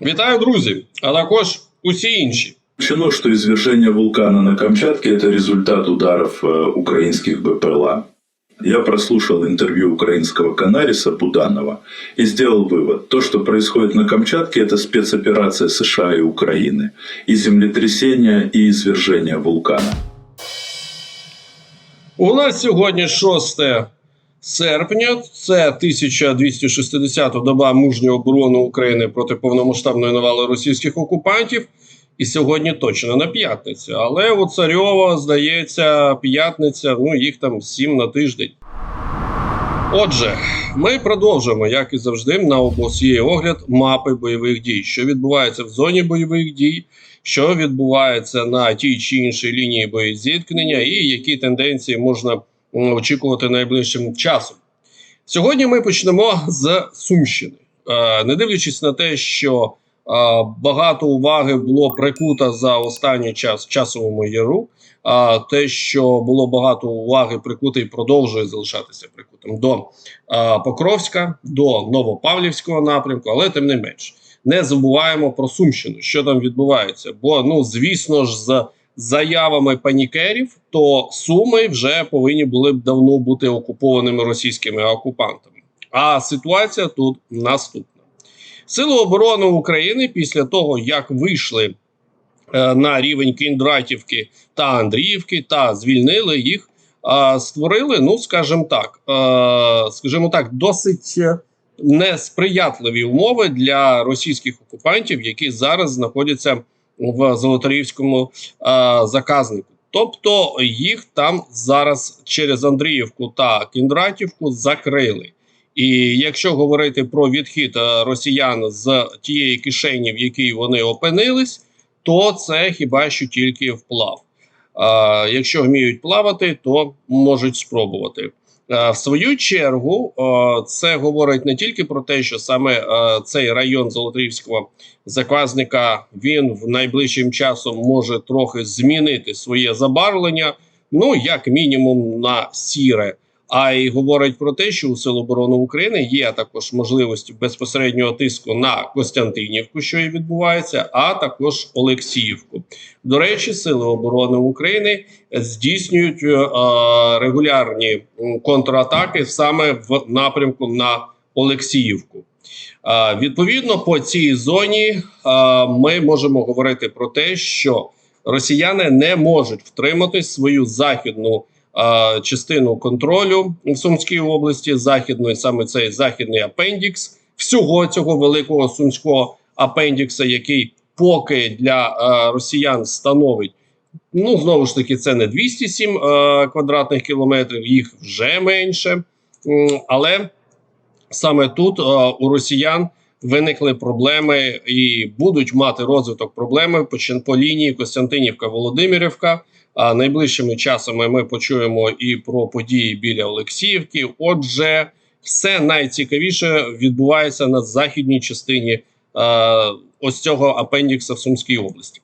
Вітаю, друзі! А також усі інші. Сообщено, что извержение вулкана на Камчатке – это результат ударов э, украинских БПЛА. Я прослушал интервью украинского канариса Буданова и сделал вывод. То, что происходит на Камчатке, это спецоперация США и Украины. И землетрясение, и извержение вулкана. У нас сьогодні 6 серпня, це 1260-та доба мужньої оборони України проти повномасштабної навали російських окупантів. І сьогодні точно не п'ятниця. Але у Царьова, здається, п'ятниця, ну їх там сім на тиждень. Отже, ми продовжуємо, як і завжди, на обласі огляд мапи бойових дій, що відбувається в зоні бойових дій, що відбувається на тій чи іншій лінії боєзіткнення, і які тенденції можна очікувати найближчим часом. Сьогодні ми почнемо з Сумщини, Е, не дивлячись на те, що е, багато уваги було прикута за останній час часовому яру. А те, що було багато уваги прикуте і продовжує залишатися прикутим до а, Покровська, до Новопавлівського напрямку, але тим не менш, не забуваємо про Сумщину, що там відбувається. Бо, ну звісно ж, з заявами панікерів, то Суми вже повинні були б давно бути окупованими російськими окупантами. А ситуація тут наступна: Сили оборони України після того, як вийшли е, на рівень Кіндратівки та Андріївки та звільнили їх, е, створили, ну скажімо так, е, скажімо так, досить несприятливі умови для російських окупантів, які зараз знаходяться в Золотарівському е, заказнику. Тобто їх там зараз через Андріївку та Кіндратівку закрили. І якщо говорити про відхід е, росіян з тієї кишені, в якій вони опинились, то це хіба що тільки вплав. А, якщо вміють плавати, то можуть спробувати. А, в свою чергу, це говорить не тільки про те, що саме цей район Золотарівського заказника він в найближчим часом може трохи змінити своє забарвлення, ну як мінімум на сіре. А й говорить про те, що у Сил оборони України є також можливості безпосереднього тиску на Костянтинівку, що і відбувається, а також Олексіївку. До речі, Сили оборони України здійснюють е, регулярні контратаки саме в напрямку на Олексіївку. Е, відповідно, по цій зоні е, ми можемо говорити про те, що росіяни не можуть втримати свою західну е, частину контролю в Сумській області, західної саме цей західний апендікс всього цього великого сумського апендікса, який поки для е, росіян становить. Ну, знову ж таки, це не 207 е, квадратних кілометрів, їх вже менше. Але саме тут е, у росіян виникли проблеми і будуть мати розвиток проблеми по, по лінії Костянтинівка-Володимирівка. А найближчими часами ми почуємо і про події біля Олексіївки. Отже, все найцікавіше відбувається на західній частині е, ось цього апендікса в Сумській області.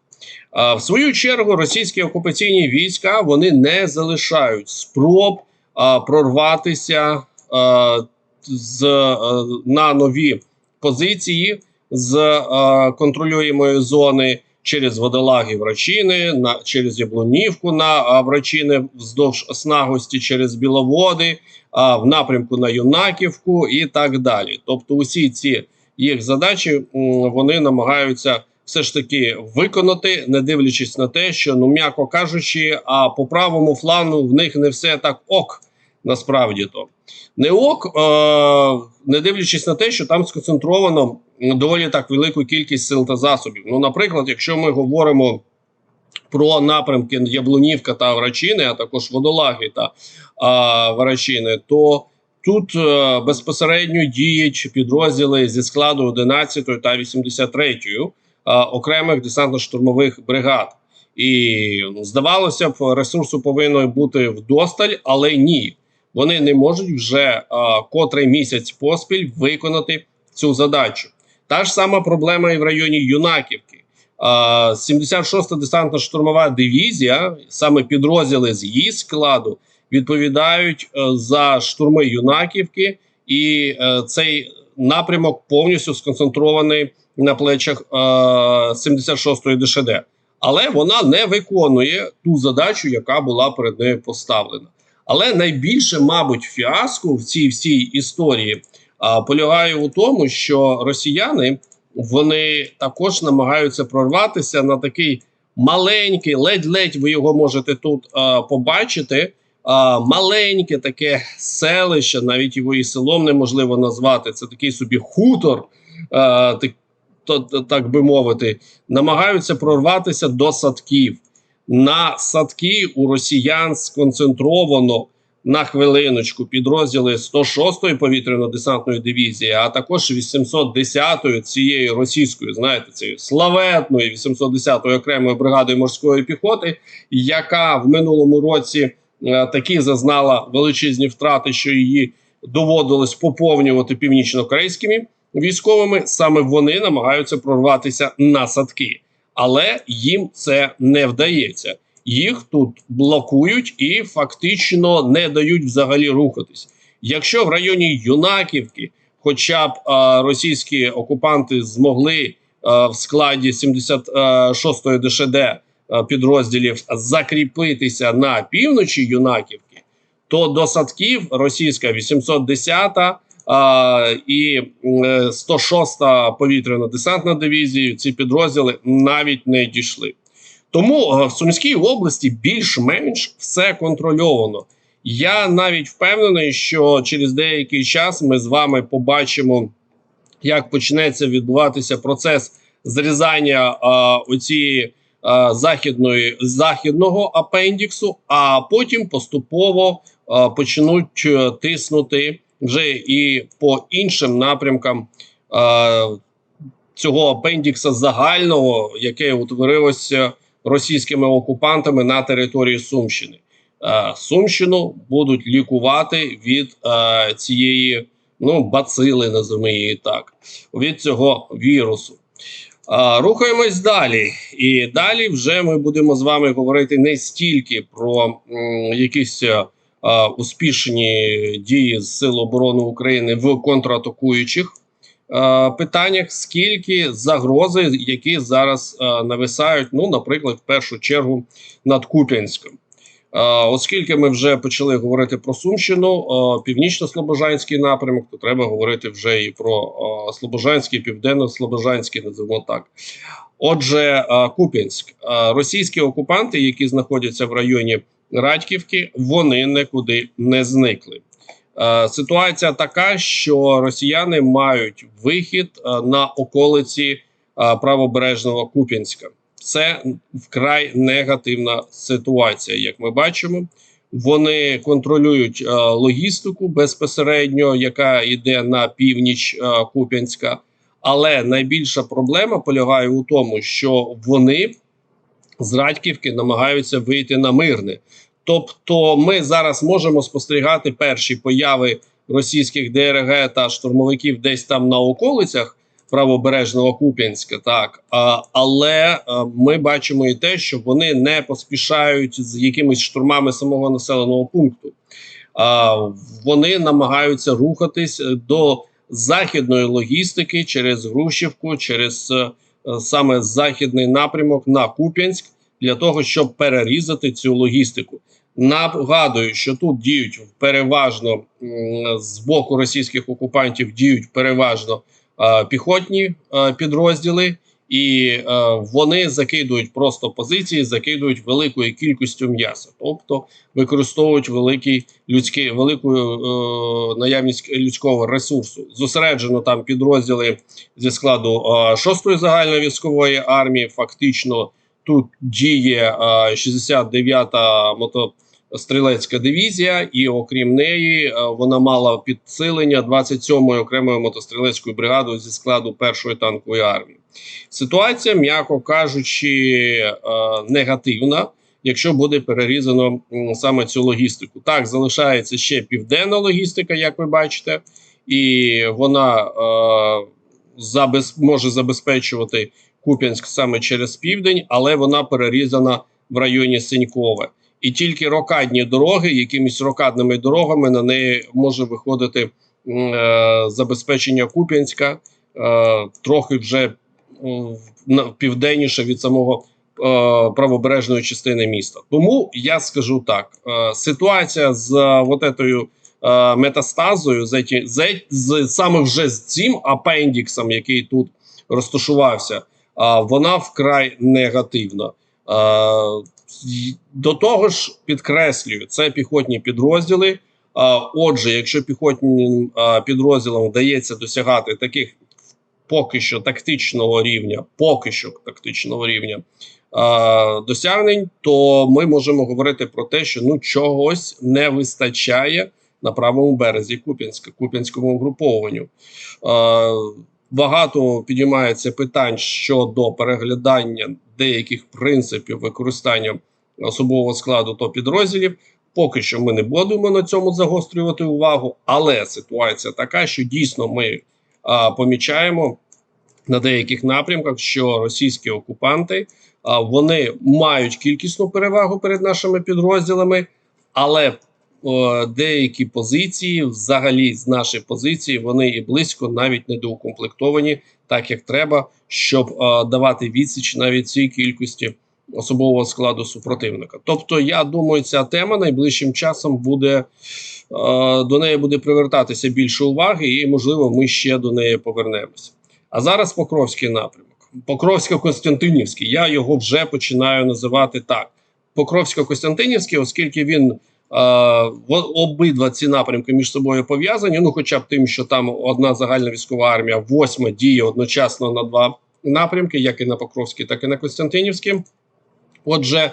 А в свою чергу російські окупаційні війська вони не залишають спроб а, прорватися а, з а, на нові позиції з а, контролюємої зони через водолаги Врачини, на через Яблунівку на Врачини вздовж Снагості, через Біловоди, а, в напрямку на Юнаківку і так далі. Тобто, усі ці їх задачі вони намагаються все ж таки виконати, не дивлячись на те, що ну м'яко кажучи, а по правому флану в них не все так ок. Насправді то не ок, е- не дивлячись на те, що там сконцентровано доволі так велику кількість сил та засобів. Ну, наприклад, якщо ми говоримо про напрямки Яблунівка та Врачини, а також водолаги та а, Врачини, то тут е, безпосередньо діють підрозділи зі складу 11 та 83 а, окремих десантно-штурмових бригад. І ну, здавалося б, ресурсу повинно бути вдосталь, але ні. Вони не можуть вже а, котрий місяць поспіль виконати цю задачу. Та ж сама проблема і в районі Юнаківки. 76-та десантно-штурмова дивізія, саме підрозділи з її складу, відповідають е, за штурми Юнаківки, і е, цей напрямок повністю сконцентрований на плечах е, 76-ї ДШД. Але вона не виконує ту задачу, яка була перед нею поставлена. Але найбільше, мабуть, фіаско в цій всій історії полягає у тому, що росіяни вони також намагаються прорватися на такий маленький, ледь-ледь ви його можете тут побачити. Маленьке таке селище, навіть його і селом неможливо назвати. Це такий собі хутор, то- так би мовити, намагаються прорватися до садків. На садки у росіян сконцентровано на хвилиночку підрозділи 106-ї повітряно-десантної дивізії, а також 810-ї цієї російської, знаєте, цієї славетної 810-ї окремої бригади морської піхоти, яка в минулому році е, таки зазнала величезні втрати, що її доводилось поповнювати північно-корейськими військовими. Саме вони намагаються прорватися на садки, але їм це не вдається. Їх тут блокують і фактично не дають взагалі рухатись. Якщо в районі Юнаківки, хоча б а, російські окупанти змогли а, в складі 76-ї ДШД а, підрозділів закріпитися на півночі Юнаківки, то до садків російська 810-та а, і м, е, 106-та повітряно-десантна дивізія, ці підрозділи навіть не дійшли. Тому е, в Сумській області більш-менш все контрольовано. Я навіть впевнений, що через деякий час ми з вами побачимо, як почнеться відбуватися процес зрізання а, оцієї а, західної західного апендіксу, а потім поступово а, почнуть е, тиснути вже і по іншим напрямкам а, цього апендікса загального, яке утворилося російськими окупантами на території Сумщини. Е, Сумщину будуть лікувати від е, цієї ну бацили, називаємо її так, від цього вірусу. Е, Рухаємось далі, і далі вже ми будемо з вами говорити не стільки про якісь успішні дії з Сил оборони України в контратакуючих питаннях, скільки загрози, які зараз е, нависають, ну, наприклад, в першу чергу над Куп'янськом. Е, Оскільки ми вже почали говорити про Сумщину, е, північно-слобожанський напрямок, то треба говорити вже і про е, Слобожанський, південно-слобожанський, називаємо так. Отже, е, Куп'янськ, Е, російські окупанти, які знаходяться в районі Радьківки, вони нікуди не зникли. Е, Ситуація така, що росіяни мають вихід е, на околиці е, правобережного Куп'янська. Це вкрай негативна ситуація, як ми бачимо. Вони контролюють логістику безпосередньо, яка йде на північ Куп'янська. Але найбільша проблема полягає у тому, що вони з Радьківки намагаються вийти на мирне. Тобто, ми зараз можемо спостерігати перші появи російських ДРГ та штурмовиків десь там на околицях правобережного Куп'янська, так але ми бачимо і те, що вони не поспішають з якимись штурмами самого населеного пункту. А, вони намагаються рухатись е, до західної логістики через Грушівку, через е, е, саме західний напрямок на Куп'янськ для того, щоб перерізати цю логістику. Нагадую, що тут діють переважно з боку російських окупантів діють переважно е, піхотні е, підрозділи, і е, вони закидують просто позиції, закидують великою кількістю м'яса, тобто використовують великий людський велику е, наявність людського ресурсу. Зосереджено там підрозділи зі складу е, 6-ї загальної військової армії. Фактично тут діє е, 69-та мотострілецька дивізія, і окрім неї, е, вона мала підсилення 27-ї окремої мотострілецької бригади зі складу першої танкової армії. Ситуація, м'яко кажучи, е, негативна. Якщо буде перерізано саме цю логістику, так залишається ще південна логістика, як ви бачите, і вона е, забез, може забезпечувати Куп'янськ саме через південь, але вона перерізана в районі Синькове. І тільки рокадні дороги, якимись рокадними дорогами на неї може виходити е, забезпечення Куп'янська, е, трохи вже на- південніше від самого е, правобережної частини міста. Тому я скажу так: е, ситуація з е, вот етою е, метастазою, з, з, е- з саме вже з цим апендіксом, який тут розташувався, вона вкрай негативна. Й- До того ж, підкреслюю, це піхотні підрозділи. А, Отже, якщо піхотним підрозділам вдається досягати таких поки що тактичного рівня, поки що тактичного рівня досягнень, то ми можемо говорити про те, що ну чогось не вистачає на правому березі Куп'янська, Куп'янському угрупованню. Е, Багато підіймається питань щодо переглядання деяких принципів використання особового складу та підрозділів. Поки що ми не будемо на цьому загострювати увагу, але ситуація така, що дійсно ми а, помічаємо на деяких напрямках, що російські окупанти а, вони мають кількісну перевагу перед нашими підрозділами, але о, деякі позиції, взагалі, з нашої позиції, вони і близько навіть не доукомплектовані, так як треба, щоб е, давати відсіч навіть цій кількості особового складу супротивника. Тобто, я думаю, ця тема найближчим часом буде е, до неї буде привертатися більше уваги, і можливо, ми ще до неї повернемося. А зараз Покровський напрямок. Покровсько-Костянтинівський. Я його вже починаю називати так. Покровсько-Костянтинівський, оскільки він обидва ці напрямки між собою пов'язані. Ну, хоча б тим, що там одна загальна військова армія, восьма діє одночасно на два напрямки, як і на Покровський, так і на Костянтинівський. Отже,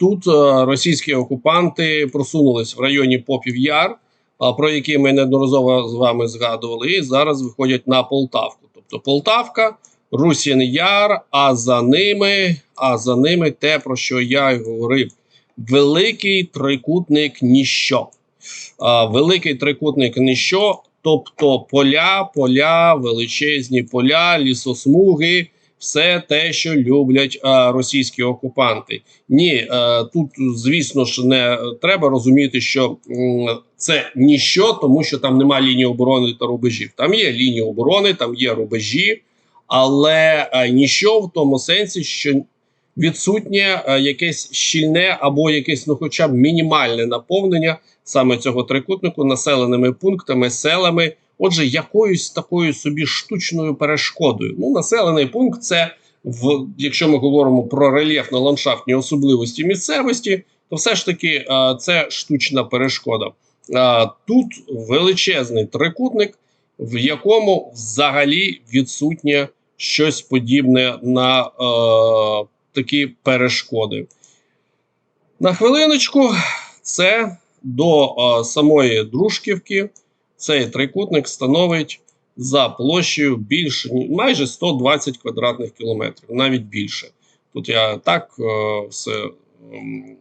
тут е, російські окупанти просунулись в районі Попів Яр, про які ми неодноразово з вами згадували, і зараз виходять на Полтавку. Тобто Полтавка, Русін Яр, а за ними, а за ними те, про що я говорив. Великий трикутник ніщо. А, великий трикутник ніщо, тобто поля, поля, величезні поля, лісосмуги, все те, що люблять а, російські окупанти. Ні, е, тут, звісно ж, не треба розуміти, що м, це ніщо, тому що там немає лінії оборони та рубежів. Там є лінії оборони, там є рубежі, але е, ніщо в тому сенсі, що відсутнє е, якесь щільне або якесь, ну, хоча б мінімальне наповнення саме цього трикутнику населеними пунктами, селами. Отже, якоюсь такою собі штучною перешкодою. Ну, населений пункт це в якщо ми говоримо про рельєфно-ландшафтні особливості місцевості, то все ж таки е, це штучна перешкода. Е, тут величезний трикутник, в якому взагалі відсутнє щось подібне на е, такі перешкоди. На хвилиночку, це до е, самої Дружківки. Цей трикутник становить за площею більше майже 120 квадратних кілометрів, навіть більше. Тут я так е, все ем,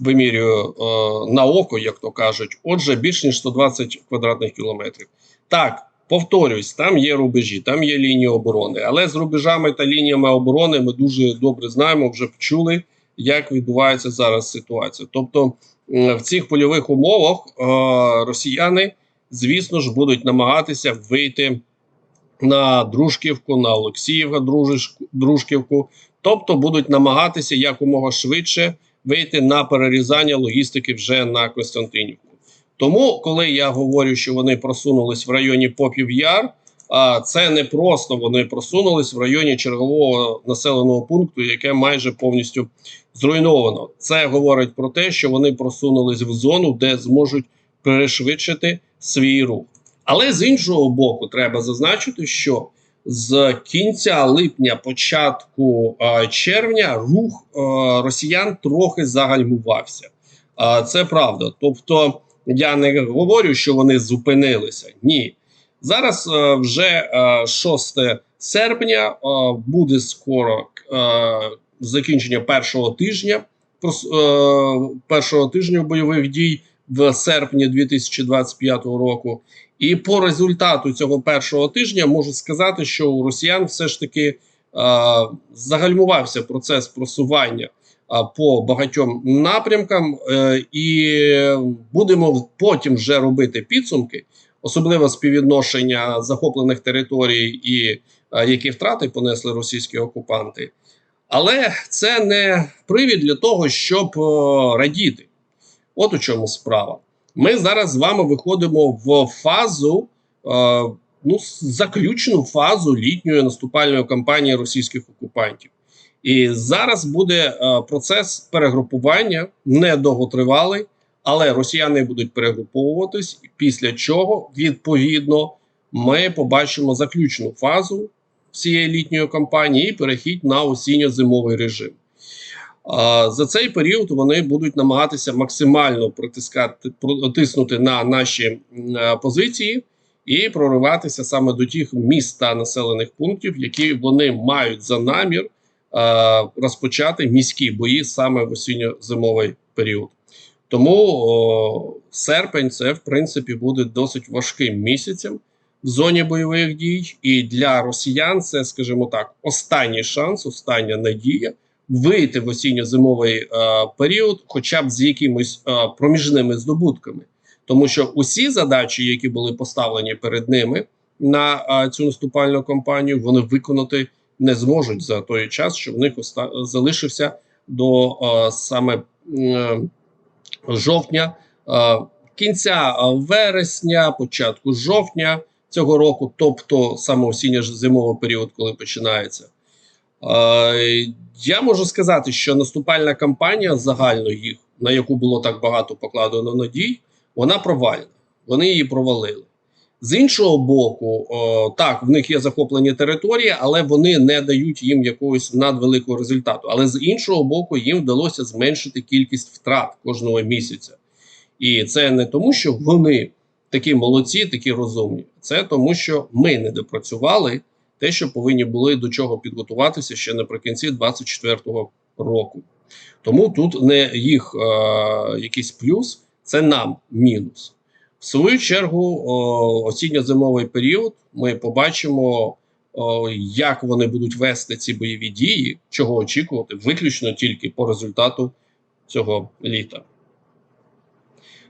вимірюю е, на око, як то кажуть. Отже, більш ніж 120 квадратних кілометрів. Так, повторюсь, там є рубежі, там є лінії оборони. Але з рубежами та лініями оборони ми дуже добре знаємо, вже почули, як відбувається зараз ситуація. Тобто, в цих польових умовах е, росіяни, звісно ж, будуть намагатися вийти на Дружківку, на Олексіївка Дружківку, тобто будуть намагатися якомога швидше вийти на перерізання логістики вже на Костянтинівку. Тому, коли я говорю, що вони просунулись в районі Попів Яр, а це не просто вони просунулись в районі чергового населеного пункту, яке майже повністю зруйновано. Це говорить про те, що вони просунулись в зону, де зможуть перешвидшити свій рух. Але з іншого боку, треба зазначити, що з кінця липня, початку е, червня, рух е, росіян трохи загальмувався. Е, це правда. Тобто, я не говорю, що вони зупинилися. Ні. Зараз е, вже е, 6 серпня е, буде скоро е, закінчення першого тижня е, першого тижня бойових дій в серпні 2025 року. І по результату цього першого тижня можу сказати, що у росіян все ж таки загальмувався процес просування по багатьом напрямкам, е, і будемо потім вже робити підсумки. особливо співвідношення захоплених територій і які втрати понесли російські окупанти. Але це не привід для того, щоб е, радіти. От у чому справа. Ми зараз з вами виходимо в фазу, е, ну, заключну фазу літньої наступальної кампанії російських окупантів. І зараз буде е, процес перегрупування недовготривалий, але росіяни будуть перегруповуватись, після чого відповідно ми побачимо заключну фазу всієї літньої кампанії і перехід на осінньо-зимовий режим. За цей період вони будуть намагатися максимально притискати протиснути на наші е, позиції і прориватися саме до тих міст та населених пунктів, які вони мають за намір розпочати міські бої саме в осінньо-зимовий період. Тому о, серпень це в принципі буде досить важким місяцем в зоні бойових дій, і для росіян це, скажімо так, останній шанс, остання надія вийти в осінньо-зимовий е, період, хоча б з якимись е, проміжними здобутками, тому що усі задачі, які були поставлені перед ними на е, цю наступальну кампанію, вони виконати не зможуть за той час, що в них оста- залишився до е, саме е, жовтня, е, кінця вересня, початку жовтня цього року, тобто саме осінньо-зимовий період, коли починається. Е, Я можу сказати, що наступальна кампанія загально їх, на яку було так багато покладено надій, вона провальна. Вони її провалили. З іншого боку, о, так, в них є захоплені території, але вони не дають їм якогось надвеликого результату. Але з іншого боку, їм вдалося зменшити кількість втрат кожного місяця. І це не тому, що вони такі молодці, такі розумні. Це тому, що ми не допрацювали те, що повинні були до чого підготуватися ще наприкінці 24-го року. Тому тут не їх е, якийсь плюс, це нам мінус. В свою чергу, осінньо-зимовий період ми побачимо, як вони будуть вести ці бойові дії, чого очікувати, виключно тільки по результату цього літа.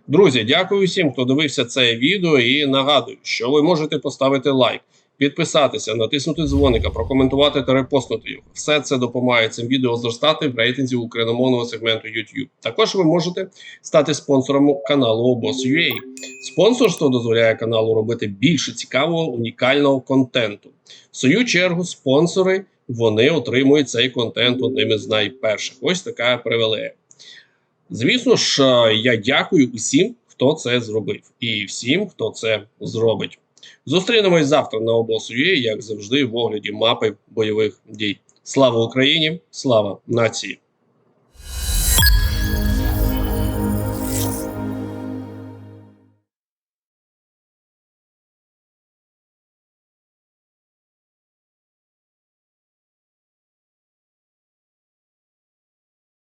Друзі, дякую всім, хто дивився це відео, і нагадую, що ви можете поставити лайк, підписатися, натиснути дзвоника, прокоментувати та репостнути його. Все це допомагає цим відео зростати в рейтинзі україномовного сегменту YouTube. Також ви можете стати спонсором каналу Obos.ua. Спонсорство дозволяє каналу робити більше цікавого унікального контенту. В свою чергу, спонсори вони отримують цей контент одним із найперших. Ось така привілея. Звісно ж, е, я дякую усім, хто це зробив, і всім, хто це зробить. Зустрінемось завтра на обосує, як завжди, в огляді мапи бойових дій. Слава Україні! Слава нації!